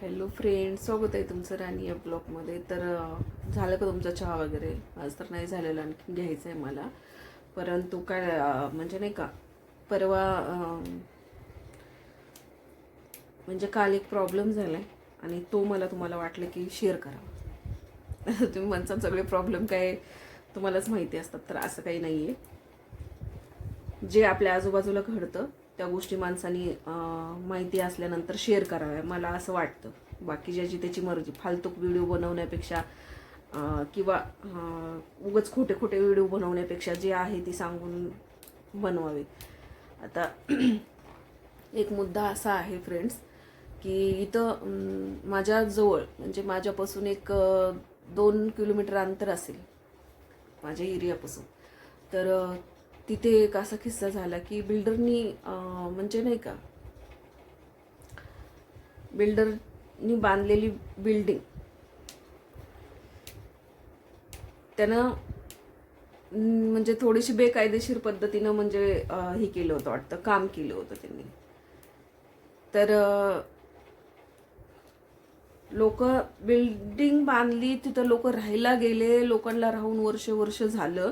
Hello friend स्वागत आहे तुमचं राणी या ब्लॉगमध्ये तर झालं का तुमचा चहा वगैरे? आज तर नाही झालेला आणखी घ्यायचं आहे मला. परंतु काय म्हणजे नाही का परवा म्हणजे काल एक प्रॉब्लेम झाला आहे आणि तो मला तुम्हाला वाटलं की शेअर करा तुम्ही म्हणसाल सगळे प्रॉब्लेम काय तुम्हालाच माहिती असतात तर असं काही नाही आहे जे आपल्या आजूबाजूला घडतं त्या गोष्टी माणसानी माहिती असल्यानंतर शेअर कराव्या मला असं वाटतं. बाकी ज्याची त्याची मर्जी. फालतूक व्हिडिओ बनवण्यापेक्षा किंवा उगच उगाच खोटे खोटे व्हिडिओ बनवण्यापेक्षा जे आहे ती सांगून बनवावे. आता एक मुद्दा असा आहे फ्रेंड्स की इथं माझ्याजवळ म्हणजे माझ्यापासून एक दोन किलोमीटर अंतर असेल माझ्या एरियापासून तर तिथे एक असा किस्सा झाला की बिल्डरनी म्हणजे नाही का बिल्डरनी बांधलेली बिल्डिंग त्यानं म्हणजे थोडीशी बेकायदेशीर पद्धतीनं म्हणजे हे केलं होतं वाटतं काम केलं होतं त्यांनी. तर लोक बिल्डिंग बांधली तिथं लोक राहायला गेले लोकांना राहून वर्ष वर्ष झालं.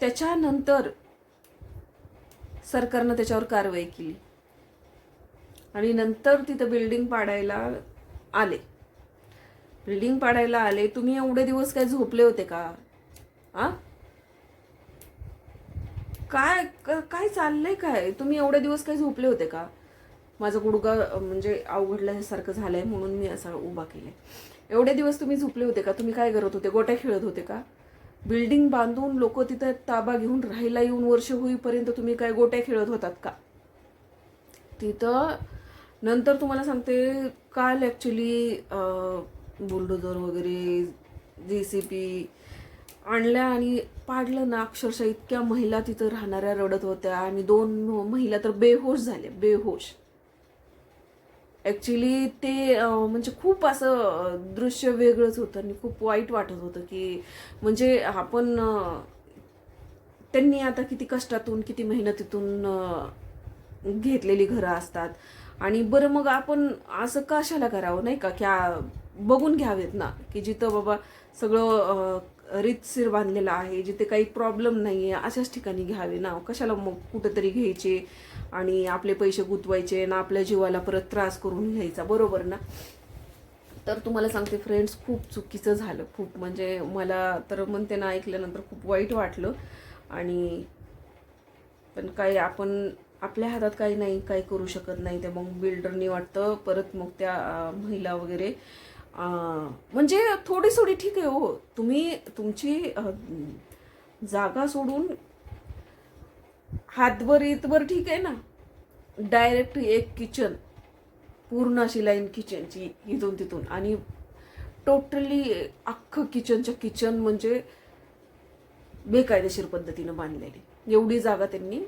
त्याच्यानंतर सरकारनं त्याच्यावर कारवाई केली. आणि नंतर तिथं बिल्डिंग पाडायला आले. बिल्डिंग पाडायला आले. तुम्ही एवढे दिवस काय झोपले होते का? आ? काय काय चाललंय काय? तुम्ही एवढे दिवस काय झोपले होते का? माझा गुडगा म्हणजे अवघडल्यासारखं झालंय म्हणून मी असा उभा केलाय. एवढे दिवस तुम्ही झोपले होते का? तुम्ही काय करत होते? गोट्या खेळत होते का? बिल्डिंग बांधून लोक तिथं ताबा घेऊन राहायला येऊन वर्ष होईपर्यंत तुम्ही काय गोट्या खेळत होतात का? तिथं नंतर तुम्हाला सांगते काल ॲक्च्युली बुलडोजर वगैरे जे सी पी आणल्या आणि पाडलं ना अक्षरशः इतक्या महिला तिथं राहणाऱ्या रडत होत्या आणि दोन महिला तर बेहोश झाल्या बेहोश. ॲक्च्युली ते म्हणजे खूप असं दृश्य वेगळंच होतं आणि खूप वाईट वाटत होतं की म्हणजे आपण त्यांनी आता किती कष्टातून किती मेहनतीतून घेतलेली घरं असतात. आणि बरं मग आपण असं कशाला करावं नाही का? की बघून घ्यावेत ना की जिथं बाबा सगळं रितसीर बांधलेला आहे जिथे काही प्रॉब्लेम नाही आहे अशाच ठिकाणी घ्यावे ना. कशाला मग कुठंतरी घ्यायचे आणि आपले पैसे गुंतवायचे ना आपल्या जीवाला परत त्रास करून घ्यायचा बरोबर ना? तर तुम्हाला सांगते फ्रेंड्स खूप चुकीचं झालं. खूप म्हणजे मला तर म्हणते ना ऐकल्यानंतर खूप वाईट वाटलं. आणि पण काही आपण आपल्या हातात काही नाही काही करू शकत नाही. ते मग बिल्डरनी वाटतं परत मग त्या महिला वगैरे म्हणजे थोडी थोडी ठीक आहे हो. तुम्ही तुमची जागा सोडून हातभर इतभर ठीक आहे ना? डायरेक्ट एक किचन पूर्ण अशी लाईन किचनची इथून तिथून. आणि टोटली अख्खं किचनच्या किचन म्हणजे बेकायदेशीर पद्धतीनं बांधलेली. एवढी जागा त्यांनी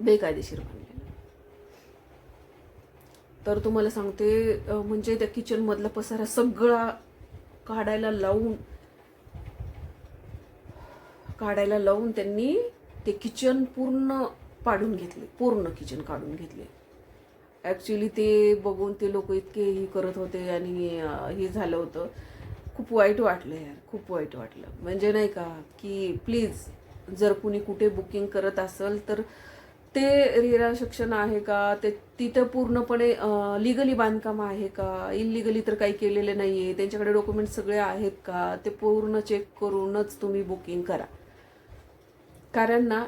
बेकायदेशीर बांधलेली. तर तुम्हाला सांगते म्हणजे त्या किचनमधला पसारा सगळा काढायला लावून काढायला लावून त्यांनी ते किचन पूर्ण पाडून घेतले पूर्ण किचन काढून घेतले. ॲक्च्युली ते बघून ते लोक इतके हे करत होते आणि हे झालं होतं. खूप वाईट वाटलं यार खूप वाईट वाटलं. म्हणजे नाही का की प्लीज जर कुणी कुठे बुकिंग करत असेल तर ते रेरा सेक्शन आहे का? ते तिथं पूर्णपणे लिगली बांधकाम आहे का? इलिगली तर काही केलेले नाही आहे त्यांच्याकडे डॉक्युमेंट सगळे आहेत का? ते पूर्ण चेक करूनच तुम्ही बुकिंग करा. कारण ना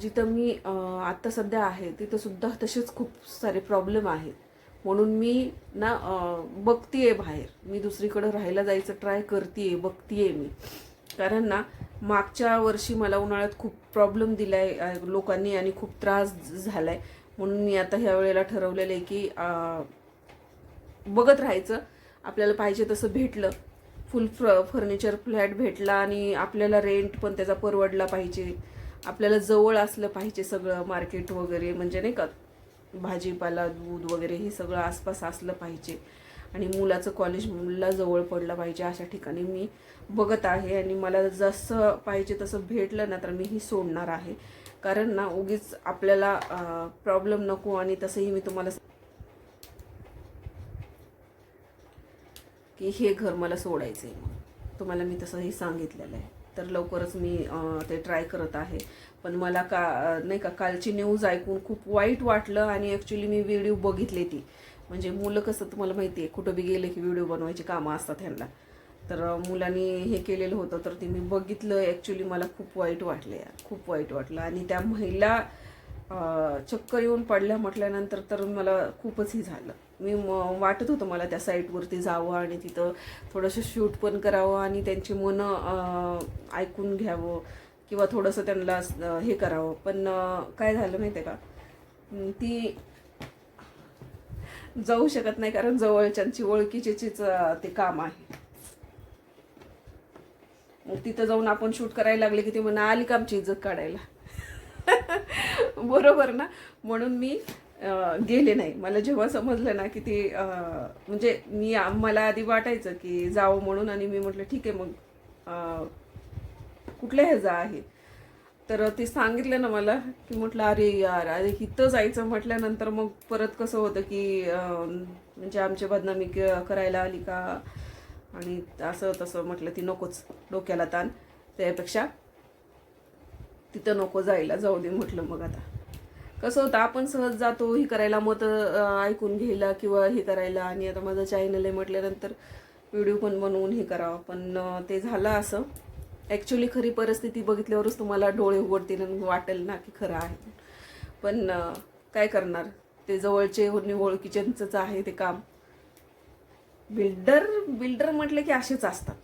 जिथं मी आत्ता सध्या आहे तिथं सुद्धा तसेच खूप सारे प्रॉब्लेम आहेत. म्हणून मी ना बघतीये बाहेर. मी दुसरीकडे राहायला जायचं ट्राय करतीये बघतीये मी. कारण ना मागच्या वर्षी मला उन्हाळ्यात खूप प्रॉब्लेम दिलाय लोकांनी आणि खूप त्रास झालाय. म्हणून मी आता ह्या वेळेला ठरवलेलं आहे की बघत राहायचं. आपल्याला पाहिजे तसं भेटलं. फुल फ्र फर्निचर फ्लॅट भेटला आणि आपल्याला रेंट पण त्याचा परवडला पाहिजे. आपल्याला जवळ असलं पाहिजे सगळं मार्केट वगैरे म्हणजे नाही का? भाजीपाला दूध वगैरे हे सगळं आसपास असलं पाहिजे. आणि मुलाचं कॉलेज मुलाला जवळ पडलं पाहिजे अशा ठिकाणी मी बघत आहे. आणि मला जसं पाहिजे तसं भेटलं ना तर मी ही सोडणार आहे. कारण ना उगीच आपल्याला प्रॉब्लेम नको आणि तसंही मी तुम्हाला की हे घर मला सोडायचं आहे मग तुम्हाला मी तसंही सांगितलेलं आहे. तर लवकरच मी ते ट्राय करत आहे. पण मला का नाही का कालची न्यूज ऐकून खूप वाईट वाटलं आणि ॲक्च्युली मी व्हिडिओ बघितले ती. म्हणजे मुलं कसं तुम्हाला माहिती आहे कुठं बी गेले की व्हिडिओ बनवायची कामं असतात ह्यांना. तर मुलांनी हे केलेलं होतं तर ते मी बघितलं. ॲक्च्युली मला खूप वाईट वाटलं यार. खूप वाईट वाटलं. आणि त्या महिला चक्कर येऊन पडल्या म्हटल्यानंतर तर मला खूपच हे झालं. मी म- वाटत होतं मला त्या साईटवरती जावं आणि तिथं थोडंसं शूट पण करावं आणि त्यांची मनं ऐकून घ्यावं किंवा थोडंसं त्यांना हे करावं. पण काय झालं माहिती आहे का ती जाऊ शकत नाही कारण जवळच्यांची ओळखीचीच ते काम आहे. मग तिथं जाऊन आपण शूट करायला लागले की ती म्हणा आली का आमची इज्जत काढायला? बरोबर ना? म्हणून मी गेले नाही. मला जेव्हा समजलं ना की ते म्हणजे मी मला आधी वाटायचं की जावं म्हणून आणि मी म्हटलं ठीक आहे मग कुठल्या ह्याचा आहे? तर ते सांगितलं ना मला की म्हटलं अरे यार अरे इथं जायचं म्हटल्यानंतर मग परत कसं होतं की म्हणजे आमची बदनामी क- करायला आली का? आणि असं तसं म्हटलं ती नकोच डोक्याला ताण त्यापेक्षा तिथं नको जायला जाऊ दे म्हटलं मग आता. कसं होतं आपण सहज जातो हे करायला मत ऐकून घ्यायला किंवा हे करायला. आणि आता माझं चॅनल आहे म्हटल्यानंतर व्हिडिओ पण बनवून हे करावं. पण ते झालं असं. ॲक्च्युली खरी परिस्थिती बघितल्यावरच तुम्हाला डोळे उघडतील आणि वाटेल ना की खरं आहे. पण काय करणार? ते जवळचे आणि ओळखीच्यांचंच आहे ते काम. बिल्डर बिल्डर म्हटलं की असेच असतात.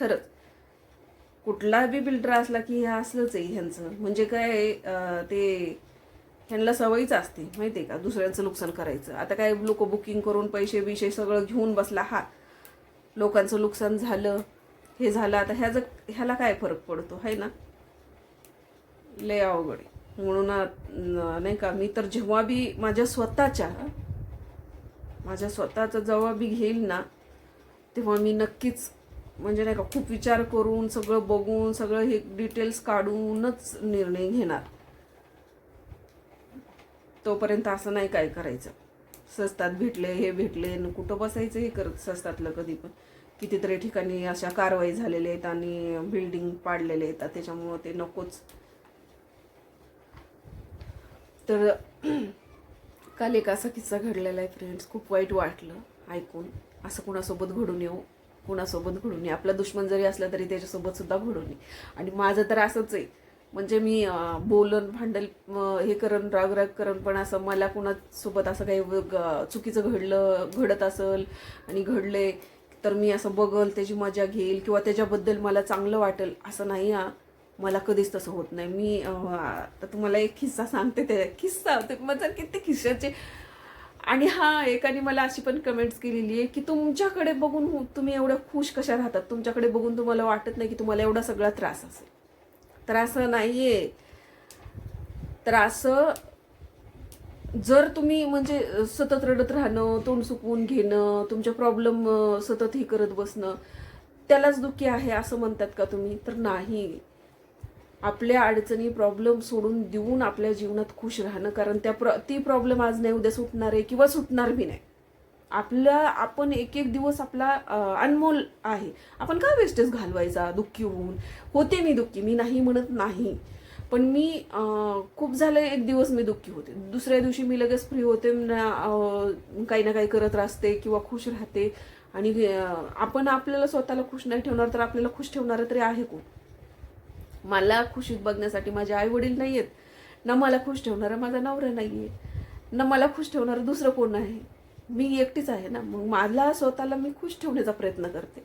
खरंच. कुठला बी बिल्डर असला की हे असलंच आहे ह्यांचं. म्हणजे काय ते ह्यांना सवयीच असते माहिती आहे का? दुसऱ्यांचं नुकसान करायचं. आता काय लोक बुकिंग करून पैसे बिशे सगळं घेऊन बसला हा. लोकांचं नुकसान झालं. हे झालं आता ह्याचं ह्याला काय फरक पडतो? आहे ना? लय अवघड म्हणून नाही का मी तर जेव्हा बी माझ्या स्वतःच्या माझ्या स्वतःचा जेव्हा बी घेईल ना तेव्हा मी नक्कीच म्हणजे नाही का खूप विचार करून सगळं बघून सगळं हे डिटेल्स काढूनच निर्णय घेणार. तोपर्यंत असं नाही काय करायचं. स्वस्तात भेटले हे भेटले कुठं बसायचं हे करत स्वस्तातलं कधी पण. कितीतरी ठिकाणी अशा कारवाई झालेल्या आहेत आणि बिल्डिंग पाडलेले आहेत. त्याच्यामुळं ते नकोच. तर काल एक असा किस्सा घडलेला आहे फ्रेंड्स खूप वाईट वाटलं ऐकून. असं कुणासोबत घडून येऊ कुणासोबत घडून ये आपला दुश्मन जरी असला तरी त्याच्यासोबत सुद्धा घडून ये. आणि माझं तर असंच आहे. म्हणजे मी बोलन भांडल हे करण राग राग करण पण असं मला कुणासोबत असं काही चुकीचं घडलं घडत असेल आणि घडले तर मी असं बघल त्याची मजा घेईल किंवा त्याच्याबद्दल मला चांगलं वाटेल असं नाही हा मला कधीच तसं होत नाही. मी आता तुम्हाला एक किस्सा सांगते ते किस्सा ते माझा म्हणजे किती किस्साचे आणि हा एकाने मला अशी पण कमेंट्स केलेली आहे की तुमच्याकडे बघून तुम्ही एवढ्या खुश कशा राहतात? तुमच्याकडे बघून तुम्हाला वाटत नाही की तुम्हाला एवढा सगळा त्रास असेल. तर असं आहे तर असं जर तुम्ही म्हणजे सतत रडत राहणं तोंड सुकवून घेणं तुमचे प्रॉब्लेम सतत हे करत बसणं त्यालाच दुःखी आहे असं म्हणतात का तुम्ही? तर नाही. आपल्या अडचणी प्रॉब्लेम सोडून देऊन आपल्या जीवनात खुश राहणं कारण त्या प्र ती प्रॉब्लेम आज नाही उद्या सुटणार आहे किंवा सुटणार बी नाही. आपला आपण एक एक दिवस आपला अनमोल आहे. आपण का वेस्टेज घालवायचा? दुःखी होऊन. होते मी दुःखी मी नाही म्हणत नाही. पण मी खूप झालं एक दिवस मी दुःखी होते. दुसऱ्या दिवशी मी लगेच फ्री होते काही ना काही करत राहते किंवा खुश राहते. आणि आपण आपल्याला स्वतःला खुश नाही ठेवणार तर आपल्याला खुश ठेवणार तरी आहे कोण? मला खुशीत बघण्यासाठी माझे आई वडील नाही आहेत. ना मला खुश ठेवणारा माझा नवरा नाही आहे ना मला खुश ठेवणारं दुसरं कोण आहे? मी एकटीच आहे ना. मग मला स्वतःला मी खुश ठेवण्याचा प्रयत्न करते.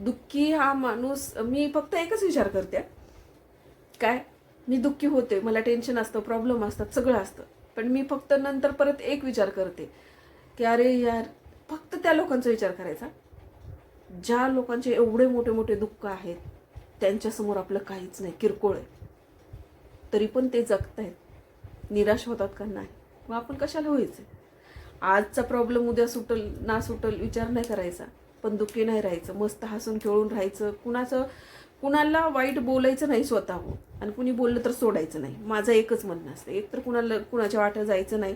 दुःखी हा माणूस मी फक्त एकच विचार करते. काय? मी दुःखी होते मला टेन्शन असतं प्रॉब्लेम असतात सगळं असतं. पण मी फक्त नंतर परत एक विचार करते की अरे यार फक्त त्या लोकांचा विचार करायचा. ज्या लोकांचे एवढे मोठे मोठे दुःख आहेत त्यांच्यासमोर आपलं काहीच नाही किरकोळ आहे. तरी पण ते जगत आहेत निराश होतात का? नाही. मग आपण कशाला व्हायचं? आजचा प्रॉब्लेम उद्या सुटल ना सुटल विचार नाही करायचा. पण दुःखी नाही राहायचं. मस्त हसून खेळून राहायचं. कुणाचं कुणाला वाईट बोलायचं नाही स्वतःहून. आणि कुणी बोललं तर सोडायचं नाही. माझं एकच म्हणणं असतं. एक तर कुणाला कुणाच्या वाटं जायचं नाही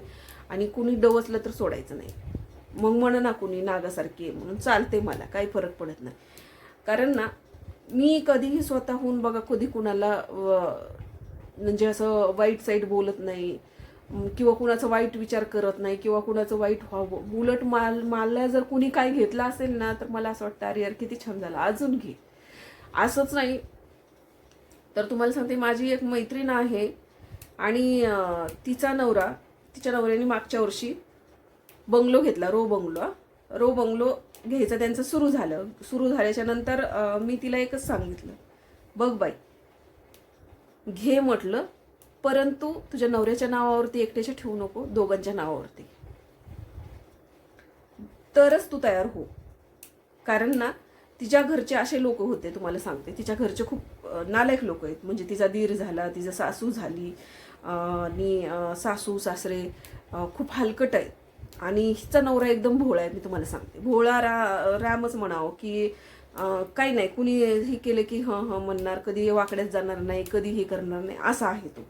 आणि कुणी डवसलं तर सोडायचं नाही. मग म्हण ना कुणी नागासारखी आहे म्हणून चालते मला. काही फरक पडत नाही. कारण ना मी कधीही स्वतःहून बघा कधी कुणाला म्हणजे असं वाईट साईड बोलत नाही किंवा कुणाचा वाईट विचार करत नाही किंवा कुणाचं वाईट व्हावं. उलट माल मला जर कुणी काय घेतलं असेल ना तर मला असं वाटतं अरे यार किती छान झालं. अजून घे. असंच नाही. तर तुम्हाला सांगते माझी एक मैत्रीण आहे आणि तिचा नवरा तिच्या नवऱ्याने मागच्या वर्षी बंगलो घेतला रो बंगलो. रो बंगलो घ्यायचं त्यांचं सुरू झालं. सुरू झाल्याच्यानंतर मी तिला एकच सांगितलं. बघ बाई घे म्हटलं परंतु तुझ्या नवऱ्याच्या नावावरती एकट्याच्या ठेवू नको दोघांच्या नावावरती. तरच तू तयार हो. कारण ना तिच्या घरचे असे लोक होते तुम्हाला सांगते. तिच्या घरचे खूप नालायक लोक आहेत. म्हणजे तिचा दीर झाला तिचा सासू झाली आणि सासू सासरे खूप हलकट आहेत. आणि हिचा नवरा एकदम भोळा आहे मी तुम्हाला सांगते. भोळा रा रामच म्हणावं की काही नाही. कुणी हे केलं की हं हं म्हणणार कधी वाकड्यात जाणार नाही कधी हे करणार नाही असा आहे तो.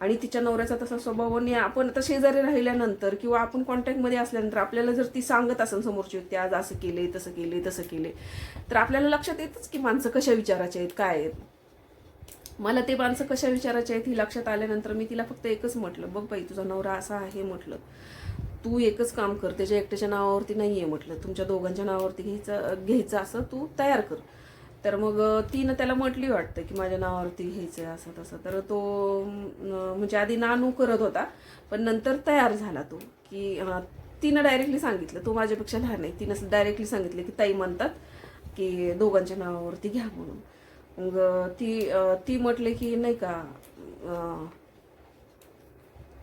आणि तिच्या नवऱ्याचा तसा स्वभाव आणि आपण आता शेजारी राहिल्यानंतर किंवा आपण कॉन्टॅक्टमध्ये असल्यानंतर आपल्याला जर ती सांगत असेल समोरची व्यक्ती आज असं केले तसं केले तसं केले तर आपल्याला लक्षात येतच की माणसं कशा विचाराचे आहेत काय आहेत. मला ते माणसं कशा विचाराचे आहेत ही लक्षात आल्यानंतर मी तिला फक्त एकच म्हटलं बघ बाई तुझा नवरा असा आहे म्हटलं. तू एकच काम कर त्याच्या एकट्याच्या नावावरती नाही आहे म्हटलं. तुमच्या दोघांच्या नावावरती घ्यायचं घ्यायचं असं तू तयार कर. तर मग तिनं त्याला म्हटली वाटतं की माझ्या नावावरती घ्यायचं आहे असं तसं. तर तो म्हणजे आधी नानू करत होता पण नंतर तयार झाला तो की तिनं डायरेक्टली सांगितलं. तो माझ्यापेक्षा लहान आहे. तिनं डायरेक्टली सांगितलं की ताई म्हणतात की दोघांच्या नावावरती घ्या म्हणून. मग ती ती म्हटले की नाही का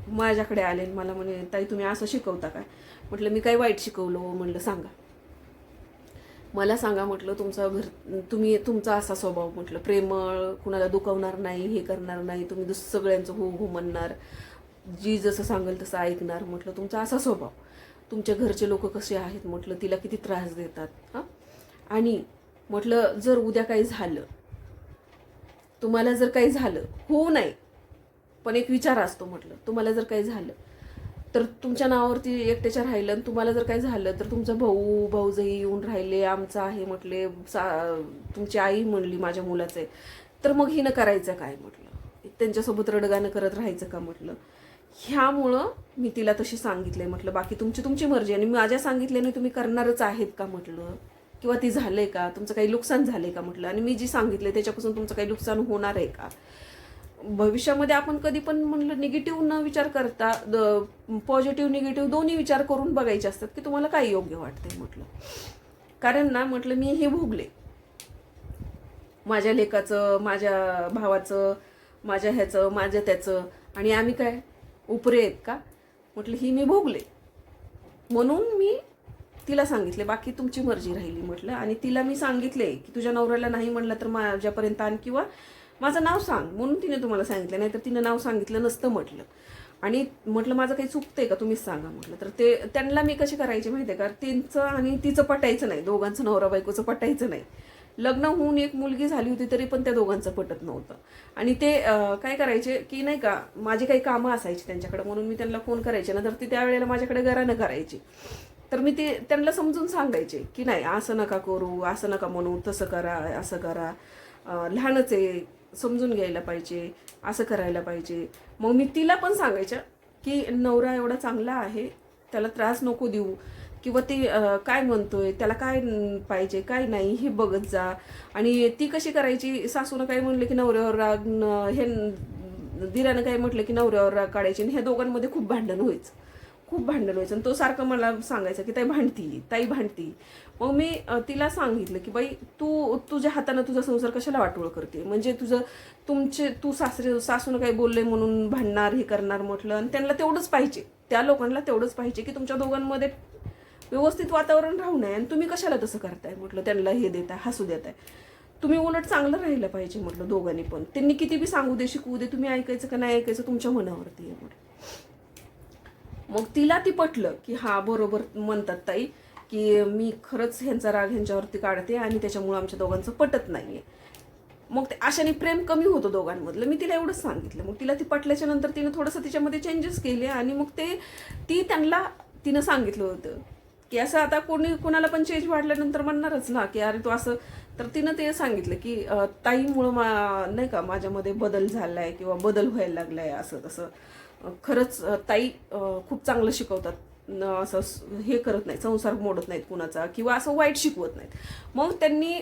माझ्याकडे आले मला म्हणे ताई तुम्ही असं शिकवता काय? म्हटलं मी काय वाईट शिकवलो हो, म्हटलं सांगा. मला सांगा म्हटलं तुमचा घर तुम्ही तुमचा असा स्वभाव म्हटलं प्रेमळ कुणाला दुखवणार नाही हे करणार नाही तुम्ही दुस सगळ्यांचं हो हो म्हणणार जी जसं सांगेल तसं ऐकणार म्हटलं तुमचा असा स्वभाव तुमच्या घरचे लोक कसे आहेत म्हटलं तिला किती त्रास देतात हां? आणि म्हटलं जर उद्या काही झालं तुम्हाला जर काही झालं होऊ नाही पण एक विचार असतो म्हटलं तुम्हाला जर काही झालं तर तुमच्या नावावरती एकट्याच्या राहिलं आणि तुम्हाला जर काही झालं तर तुमचा भाऊ भाऊजही येऊन राहिले आमचं आहे म्हटले सा तुमची आई म्हणली माझ्या मुलाचं आहे तर मग हिनं करायचं काय म्हटलं? त्यांच्यासोबत रडगाणं करत राहायचं का म्हटलं? ह्यामुळं मी तिला तशी सांगितलंय म्हटलं बाकी तुमची तुमची मर्जी आणि माझ्या सांगितल्याने तुम्ही करणारच आहेत का म्हटलं? किंवा ती झालंय का? तुमचं काही नुकसान झालंय का म्हटलं? आणि मी जी सांगितलंय त्याच्यापासून तुमचं काही नुकसान होणार आहे का? भविष्यामध्ये आपण कधी पण म्हणलं निगेटिव्ह न विचार करता पॉझिटिव्ह निगेटिव्ह दोन्ही विचार करून बघायचे असतात की तुम्हाला काय योग्य वाटतंय म्हटलं. कारण ना म्हटलं मी हे भोगले. माझ्या लेकाचं माझ्या भावाचं माझ्या ह्याचं माझ्या त्याचं. आणि आम्ही काय? उपरे आहेत का? म्हटलं ही मी भोगले. म्हणून मी तिला सांगितले बाकी तुमची मर्जी राहिली म्हटलं. आणि तिला मी सांगितले की तुझ्या नवऱ्याला नाही म्हणलं तर माझ्यापर्यंत आण किंवा माझं नाव सांग म्हणून तिने तुम्हाला सांगितलं. नाही तर तिनं नाव सांगितलं नसतं म्हटलं. आणि म्हटलं माझं काही चुकतंय का? तुम्हीच सांगा म्हटलं. तर ते त्यांना मी कशी करायची माहिती आहे का? त्यांचं आणि तिचं पटायचं नाही. दोघांचं नवरा बायकोचं पटायचं नाही. लग्न होऊन एक मुलगी झाली होती तरी पण त्या दोघांचं पटत नव्हतं. आणि ते काय करायचे की नाही का माझी काही कामं असायची त्यांच्याकडे म्हणून मी त्यांना फोन करायचे. ना तर ती त्यावेळेला माझ्याकडे घरानं करायची. तर मी ते त्यांना समजून सांगायचे की नाही असं नका करू असं नका म्हणू तसं करा असं करा. लहानच आहे समजून घ्यायला पाहिजे असं करायला पाहिजे. मग मी तिला पण सांगायच्या की नवरा एवढा चांगला आहे त्याला त्रास नको देऊ. किंवा ती काय म्हणतोय त्याला काय पाहिजे काय नाही हे बघत जा. आणि ती कशी करायची सासूनं काय म्हणलं की नवऱ्यावर राग हे दिरानं काय म्हटलं की नवऱ्यावर राग काढायची आणि ह्या दोघांमध्ये खूप भांडण व्हायचं. खूप भांडण व्हायचं. आणि तो सारखं मला सांगायचा की ताई भांडती ताई भांडती. मग मी तिला सांगितलं की बाई तू तुझ्या हातानं तुझा संसार कशाला वाटोळ करते? म्हणजे तुझं तुमचे तू सासरे सासूनं काही बोलले म्हणून भांडणार हे करणार म्हटलं. आणि त्यांना तेवढंच पाहिजे. त्या लोकांना तेवढंच पाहिजे की तुमच्या दोघांमध्ये व्यवस्थित वातावरण राहू नये. आणि तुम्ही कशाला तसं करताय? म्हटलं त्यांना हे देताय हसू देताय. तुम्ही उलट चांगलं राहिलं पाहिजे म्हटलं दोघांनी पण. त्यांनी किती बी सांगू दे शिकवू दे. तुम्ही ऐकायचं का नाही ऐकायचं तुमच्या मनावरती आहे म्हटलं. मग तिला ती पटलं की हा बरोबर म्हणतात ताई की मी खरंच ह्यांचा राग ह्यांच्यावरती काढते आणि त्याच्यामुळं आमच्या दोघांचं पटत नाही आहे मग ते अशाने प्रेम कमी होतं दोघांमधलं. मी तिला एवढंच सांगितलं. मग तिला ती पटल्याच्या नंतर तिनं थोडंसं तिच्यामध्ये चेंजेस केले आणि मग ते ती त्यांना तिनं सांगितलं होतं की असं आता कोणी कोणाला पण चेंज वाढल्यानंतर म्हणणारच ना की अरे तू असं तर तिनं ते सांगितलं की ताईमुळं मा नाही का माझ्यामध्ये बदल झाला आहे किंवा बदल व्हायला लागलाय असं तसं. खरंच ताई खूप चांगलं शिकवतात. असं हे करत नाही संसार मोडत नाहीत कुणाचा किंवा असं वाईट शिकवत नाहीत. मग त्यांनी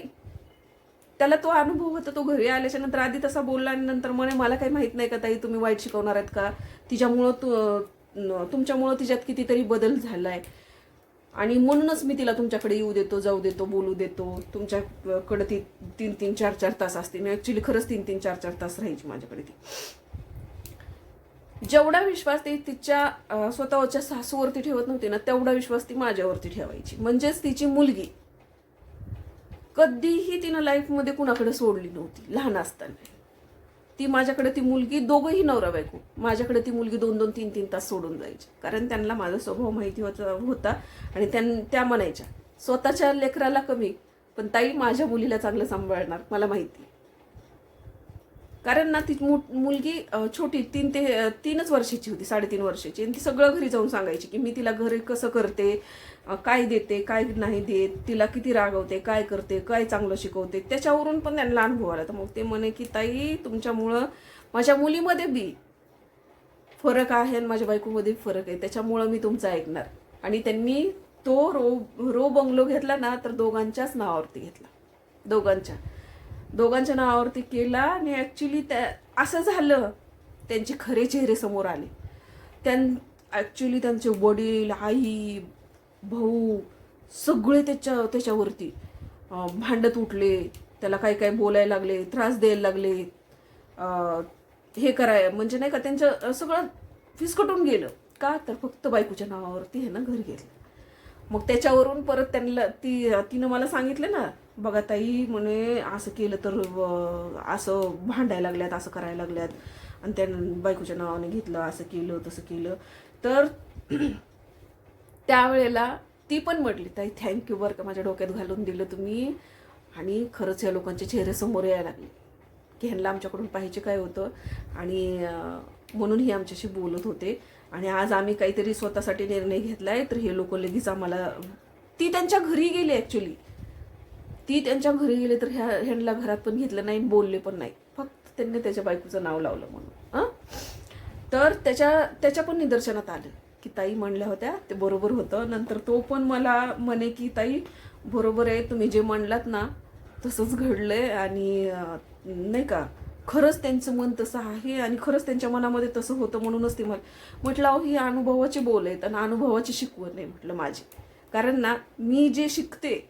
त्याला तो अनुभव होता तो घरी आल्याच्यानंतर आधी तसा बोलला आणि नंतर म्हणे मला काही माहीत नाही का ताई तुम्ही वाईट शिकवणार आहेत का? तिच्यामुळं तू तुमच्यामुळं तिच्यात कितीतरी बदल झाला आहे आणि म्हणूनच मी तिला तुमच्याकडे येऊ देतो जाऊ देतो बोलू देतो. तुमच्याकडे ती तीन तीन चार चार तास असते मी ॲक्च्युली खरंच तीन तीन चार चार तास राहायची माझ्याकडे ती. जेवढा विश्वास ती तिच्या स्वतःच्या सासूवरती ठेवत नव्हती ना तेवढा विश्वास ती माझ्यावरती ठेवायची. म्हणजेच तिची मुलगी कधीही तिनं लाईफमध्ये कुणाकडे सोडली नव्हती लहान असताना. ती माझ्याकडे ती मुलगी दोघंही नवरा बायको. माझ्याकडे ती मुलगी दोन दोन तीन तीन तास सोडून जायची. कारण त्यांना माझा स्वभाव माहिती होता होता आणि त्यां त्या म्हणायच्या स्वतःच्या लेकराला कमी पण ताई माझ्या मुलीला चांगलं सांभाळणार मला माहिती कारण ना ती मु- मुलगी छोटी तीन ते तीनच वर्षाची होती साडेतीन वर्षाची. आणि ती सगळं घरी जाऊन सांगायची की मी तिला घरी कसं करते काय देते काय नाही देत तिला किती रागवते काय करते काय चांगलं शिकवते त्याच्यावरून पण त्यांना अनुभव आला. तर मग ते म्हणे की ताई तुमच्यामुळं माझ्या मुलीमध्ये बी फरक आहे आणि माझ्या बायकोमध्ये फरक आहे. त्याच्यामुळं मी तुमचं ऐकणार. आणि त्यांनी तो रो रो बंगलो घेतला ना तर दोघांच्याच नावावरती घेतला. दोघांच्या. दोघांच्या नावावरती केला आणि ॲक्च्युली त्या असं झालं. त्यांचे खरे चेहरे समोर आले. त्यां ॲक्च्युली त्यांचे वडील आई भाऊ सगळे त्याच्या त्याच्यावरती भांडत उठले. त्याला काय काय बोलायला लागले त्रास द्यायला लागले. हे कराय म्हणजे नाही का त्यांचं सगळं फिसकटून गेलं. का? तर फक्त बायकोच्या नावावरती ह्यांना घर घेतलं. मग त्याच्यावरून परत त्यांना ती तिनं मला सांगितलं ना बघा ताई म्हणे असं केलं तर असं भांडायला लागल्यात असं करायला लागल्यात. आणि त्या बायकोच्या नावाने घेतलं असं केलं तसं केलं. तर त्यावेळेला ती पण म्हटली ताई थँक्यू बरं का माझ्या डोक्यात घालून दिलं तुम्ही. आणि खरंच या लोकांचे चेहरे समोर यायला लागले. की ह्यांना आमच्याकडून पाहिजे काय होतं? आणि म्हणून हे आमच्याशी बोलत होते. आणि आज आम्ही काहीतरी स्वतःसाठी निर्णय घेतलाय तर हे लोक लगेच आम्हाला ती त्यांच्या घरी गेली ॲक्च्युली ती त्यांच्या घरी गेले तर ह्या ह्यांना घरात पण घेतलं नाही बोलले पण नाही. फक्त त्यांनी त्याच्या बायकोचं नाव लावलं म्हणून हां? तर त्याच्या त्याच्या पण निदर्शनात आलं की ताई म्हणल्या होत्या ते बरोबर होतं. नंतर तो पण मला म्हणे की ताई बरोबर आहे तुम्ही जे म्हणलात ना तसंच घडलंय आणि नाही का खरंच त्यांचं मन तसं आहे आणि खरंच त्यांच्या मनामध्ये तसं होतं म्हणूनच ते मला म्हटलं अहो ही अनुभवाची बोल आहेत आणि अनुभवाची शिकवण आहे म्हटलं माझी. कारण ना मी जे शिकते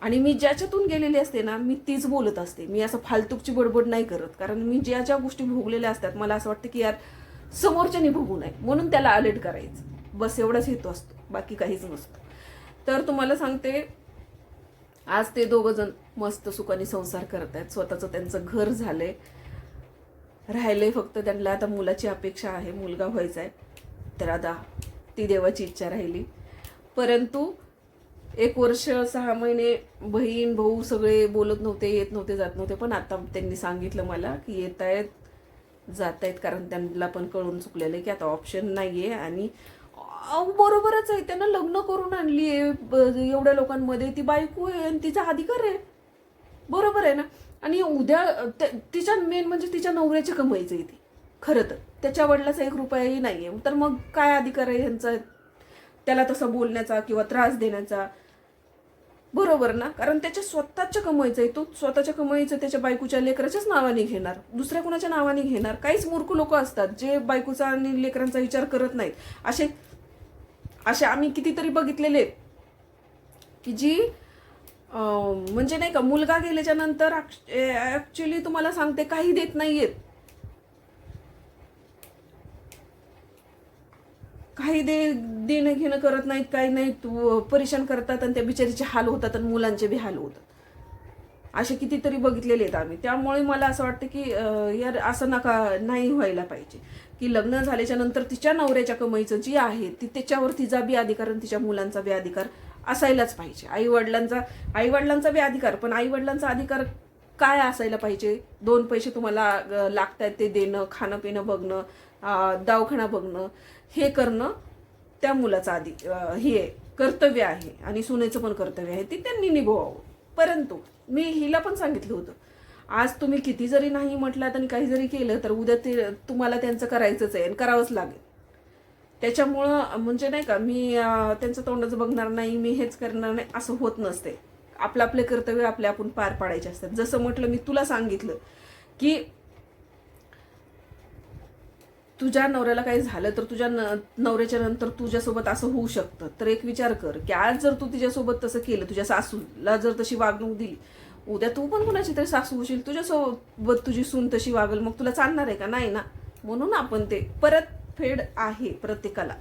आणि मी ज्याच्यातून गेलेली असते ना मी तीच बोलत असते. मी असं फालतूकची बडबड नाही करत. कारण मी ज्या ज्या गोष्टी भोगलेल्या असतात मला असं वाटतं की यार समोरच्याने भोगू नये. म्हणून त्याला अलर्ट करायचं. बस एवढाच हेतू असतो. बाकी काहीच नसतो. तर तुम्हाला सांगते आज ते दोघं जण मस्त सुखाने संसार करत आहेत. स्वतःचं त्यांचं घर झालंय. राहिलंय फक्त त्यांना आता मुलाची अपेक्षा आहे. मुलगा व्हायचा आहे. तर आता ती देवाची इच्छा राहिली. परंतु एक वर्ष सहा महिने बहीण भाऊ सगळे बोलत नव्हते येत नव्हते जात नव्हते. पण आता त्यांनी सांगितलं मला की येत आहेत जात आहेत कारण त्यांना पण कळून चुकलेलं आहे की आता ऑप्शन नाही आहे आणि अहो, बरोबरच आहे. त्यांना लग्न करून आणली आहे एवढ्या लोकांमध्ये. ती बायको आहे आणि तिचा अधिकार आहे. बरोबर आहे ना? आणि उद्या त्या- तिच्या मेन म्हणजे तिच्या नवऱ्याची कमाईचं आहे ती. खरं तर. त्याच्या वडिलाचा एक रुपयाही नाही आहे तर मग काय अधिकार आहे ह्यांचा? त्याला तसं बोलण्याचा किंवा त्रास देण्याचा? बरोबर ना? कारण त्याच्या स्वतःच्या कमाईचं आहे तो. स्वतःच्या कमाईचं त्याच्या बायकोच्या लेकराच्याच नावाने घेणार. दुसऱ्या कुणाच्या नावाने घेणार? काहीच मूर्ख लोक असतात जे बायकोचा आणि लेकरांचा विचार करत नाहीत. असे असे आम्ही कितीतरी बघितलेले आहेत. की जी म्हणजे नाही का मुलगा गेल्याच्यानंतर ऍक्च्युली तुम्हाला सांगते काही देत नाहीयेत. काही दे देणं घेणं करत नाहीत काही नाही तू परेशान करतात आणि त्या बिचारीचे हाल होतात आणि मुलांचे बी हाल होतात. असे कितीतरी बघितलेले आहेत आम्ही. त्यामुळे मला असं वाटतं की यार असं नका नाही व्हायला पाहिजे. की लग्न झाल्याच्यानंतर तिच्या नवऱ्याच्या कमाईचं जी आहे ती त्याच्यावर तिचा बी अधिकार आणि तिच्या मुलांचा बी अधिकार असायलाच पाहिजे. आई वडिलांचा आई वडिलांचा बी अधिकार पण आई वडिलांचा अधिकार काय असायला पाहिजे? दोन पैसे तुम्हाला लागत लागतायत ते देणं खाणं पिणं बघणं दवाखाना बघणं. हे करणं त्या मुलाचा आधी हे कर्तव्य आहे आणि सुनेचं पण कर्तव्य आहे ते त्यांनी निभवावं. परंतु मी हिला पण सांगितलं होतं आज तुम्ही किती जरी नाही म्हटलात आणि काही जरी केलं तर उद्या ते तुम्हाला त्यांचं करायचंच आहे आणि करावंच लागेल. त्याच्यामुळं म्हणजे नाही का मी त्यांचं तोंडच बघणार नाही मी हेच करणार नाही असं होत नसते. आपलं आपले कर्तव्य आपले आपण पार पाडायचे असतात. जसं म्हटलं मी तुला सांगितलं की तुझ्या नवऱ्याला काही झालं तर तुझ्या न नवऱ्याच्या नंतर तुझ्यासोबत असं होऊ शकतं. तर एक विचार कर की आज जर तू तिच्यासोबत तसं केलं तुझ्या सासूला जर तशी वागणूक दिली उद्या तू पण कोणाची तरी सासू होशील तुझ्यासोबत तुझी सून तशी वागल मग तुला चालणार आहे का? नाही ना. म्हणून आपण ते परत फेड आहे प्रत्येकाला.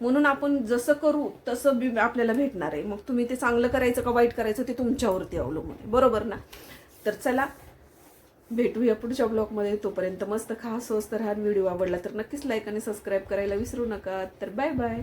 म्हणून आपण जसं करू तसं बी आपल्याला भेटणार आहे. मग तुम्ही ते चांगलं करायचं का वाईट करायचं ते तुमच्यावरती अवलंबून आहे. बरोबर ना? तर चला भेटूया पुढच्या ब्लॉगमध्ये. तोपर्यंत मस्त खा स्वस्त राहा व्हिडिओ आवडला तर नक्कीच लाईक आणि सबस्क्राईब करायला विसरू नका. तर बाय बाय